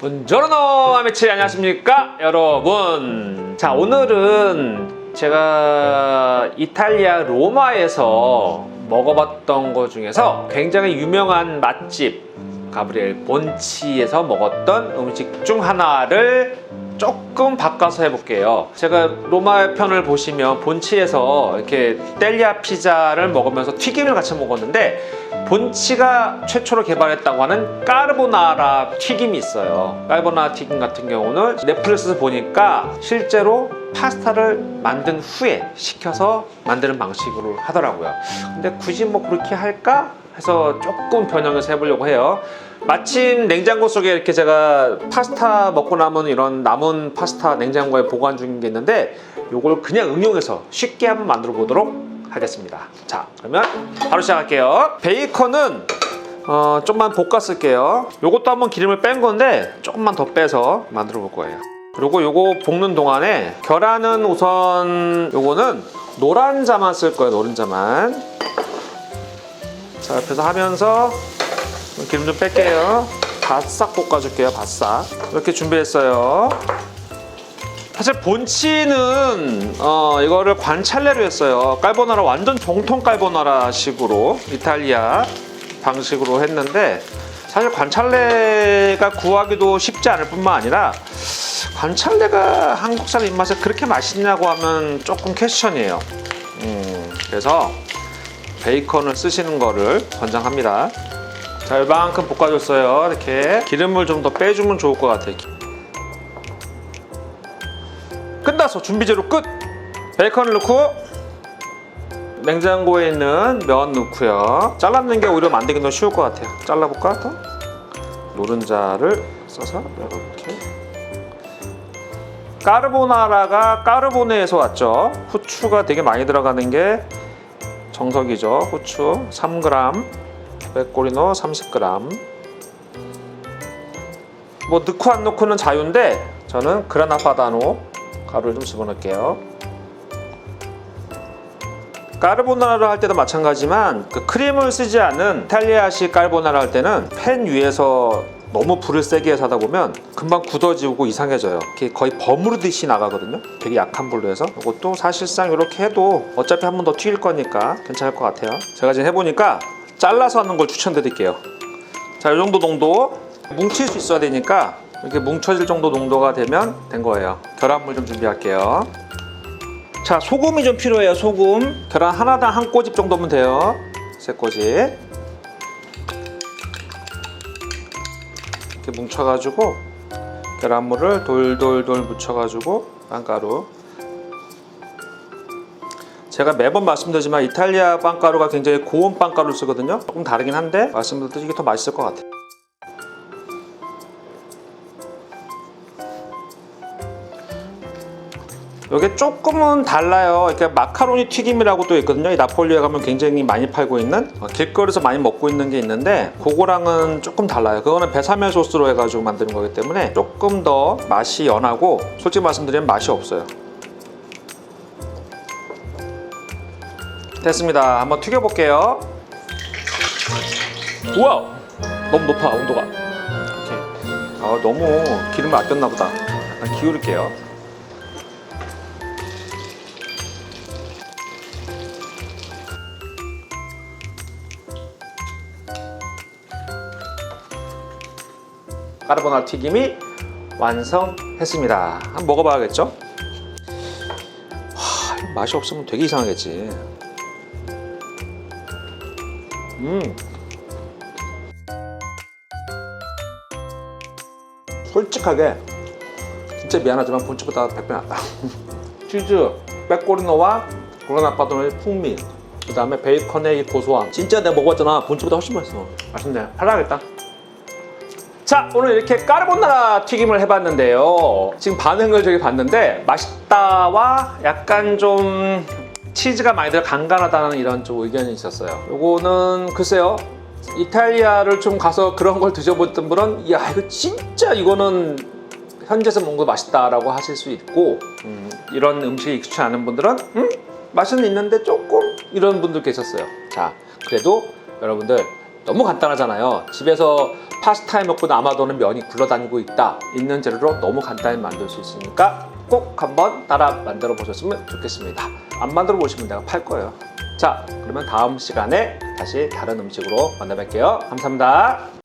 본저로노 아메치 안녕하십니까? 여러분. 자 오늘은 제가 이탈리아 로마에서 먹어봤던 것 중에서 굉장히 유명한 맛집 가브리엘 본치에서 먹었던 음식 중 하나를 조금 바꿔서 해볼게요. 제가 로마 편을 보시면 본치에서 이렇게 텔리아 피자를 먹으면서 튀김을 같이 먹었는데 본치가 최초로 개발했다고 하는 까르보나라 튀김이 있어요. 까르보나라 튀김 같은 경우는 넷플릭스에서 보니까 실제로 파스타를 만든 후에 식혀서 만드는 방식으로 하더라고요. 근데 굳이 뭐 그렇게 할까? 해서 조금 변형해서 해보려고 해요. 마침 냉장고 속에 이렇게 제가 파스타 먹고 남은 이런 남은 파스타 냉장고에 보관 중인 게 있는데 이걸 그냥 응용해서 쉽게 한번 만들어 보도록 하겠습니다. 자, 그러면 바로 시작할게요. 베이컨은 어, 좀만 볶아 쓸게요. 요것도 한번 기름을 뺀 건데 조금만 더 빼서 만들어 볼 거예요. 그리고 요거 볶는 동안에 계란은 우선 요거는 노란자만 쓸 거예요. 노른자만. 자, 옆에서 하면서 기름 좀 뺄게요. 바싹 볶아줄게요. 바싹. 이렇게 준비했어요. 사실 본치는 어, 이거를 관찰레로 했어요. 깔보나라 완전 정통 깔보나라 식으로 이탈리아 방식으로 했는데 사실 관찰레가 구하기도 쉽지 않을 뿐만 아니라 관찰레가 한국 사람 입맛에 그렇게 맛있냐고 하면 조금 퀘스천이에요. 음, 그래서 베이컨을 쓰시는 거를 권장합니다. 자, 이만큼 볶아줬어요. 이렇게 기름을 좀 더 빼주면 좋을 것 같아요. 끝났어. 준비 재료 끝. 베이컨을 넣고 냉장고에 있는 면 넣고요. 잘라는 게 오히려 만들기 더 쉬울 것 같아요. 잘라볼까 더? 노른자를 써서 이렇게. 까르보나라가 까르보네에서 왔죠. 후추가 되게 많이 들어가는 게 정석이죠. 후추 3g, 백고리노 30g. 뭐 넣고 안 넣고는 자유인데 저는 그라나 파다노 가루를 좀 집어넣을게요. 까르보나라를 할 때도 마찬가지지만 그 크림을 쓰지 않은 이탈리아식 까르보나라 할 때는 팬 위에서 너무 불을 세게 하다 보면 금방 굳어지고 이상해져요. 거의 버무르듯이 나가거든요. 되게 약한 불로 해서 이것도 사실상 이렇게 해도 어차피 한 번 더 튀길 거니까 괜찮을 것 같아요. 제가 지금 해보니까 잘라서 하는 걸 추천드릴게요. 자, 이 정도 농도 뭉칠 수 있어야 되니까 이렇게 뭉쳐질 정도 농도가 되면 된 거예요. 계란물 좀 준비할게요. 자, 소금이 좀 필요해요. 소금. 계란 하나당 한 꼬집 정도면 돼요. 세 꼬집. 이렇게 뭉쳐가지고 계란물을 돌돌돌 묻혀가지고 빵가루. 제가 매번 말씀드리지만 이탈리아 빵가루가 굉장히 고운 빵가루를 쓰거든요. 조금 다르긴 한데 말씀드렸듯이 이게 더 맛있을 것 같아요. 이게 조금은 달라요. 이렇게 마카로니 튀김이라고 또 있거든요. 이 나폴리에 가면 굉장히 많이 팔고 있는 어, 길거리에서 많이 먹고 있는 게 있는데 그거랑은 조금 달라요. 그거는 베사멜 소스로 해가지고 만드는 거기 때문에 조금 더 맛이 연하고 솔직히 말씀드리면 맛이 없어요. 됐습니다. 한번 튀겨볼게요. 우와! 너무 높아 온도가. 이렇게. 아, 너무 기름을 아꼈나 보다. 기울일게요. 까르보나라 튀김이 완성했습니다. 한번 먹어봐야겠죠? 하, 이거 맛이 없으면 되게 이상하겠지. 음. 솔직하게 진짜 미안하지만 본치보다 100배 낫다. 치즈, 빼꼬리노와 그라나파도의 풍미, 그 다음에 베이컨의 이 고소함. 진짜 내가 먹어봤잖아. 본치보다 훨씬 맛있어. 맛있네. 팔아야겠다. 자 오늘 이렇게 까르보나라 튀김을 해봤는데요 지금 반응을 저기 봤는데 맛있다와 약간 좀 치즈가 많이 들어 간간하다는 이런 좀 의견이 있었어요 요거는 글쎄요 이탈리아를 좀 가서 그런 걸 드셔봤던 분은 야 이거 진짜 이거는 현지에서 먹는 거 맛있다라고 하실 수 있고 음, 이런 음식이 익숙치 않은 분들은 음? 맛은 있는데 조금 이런 분들 계셨어요. 자, 그래도 여러분들 너무 간단하잖아요. 집에서 파스타 해 먹고 남아도는 면이 굴러다니고 있다. 있는 재료로 너무 간단히 만들 수 있으니까 꼭 한번 따라 만들어 보셨으면 좋겠습니다. 안 만들어 보시면 내가 팔 거예요. 자, 그러면 다음 시간에 다시 다른 음식으로 만나 뵐게요. 감사합니다.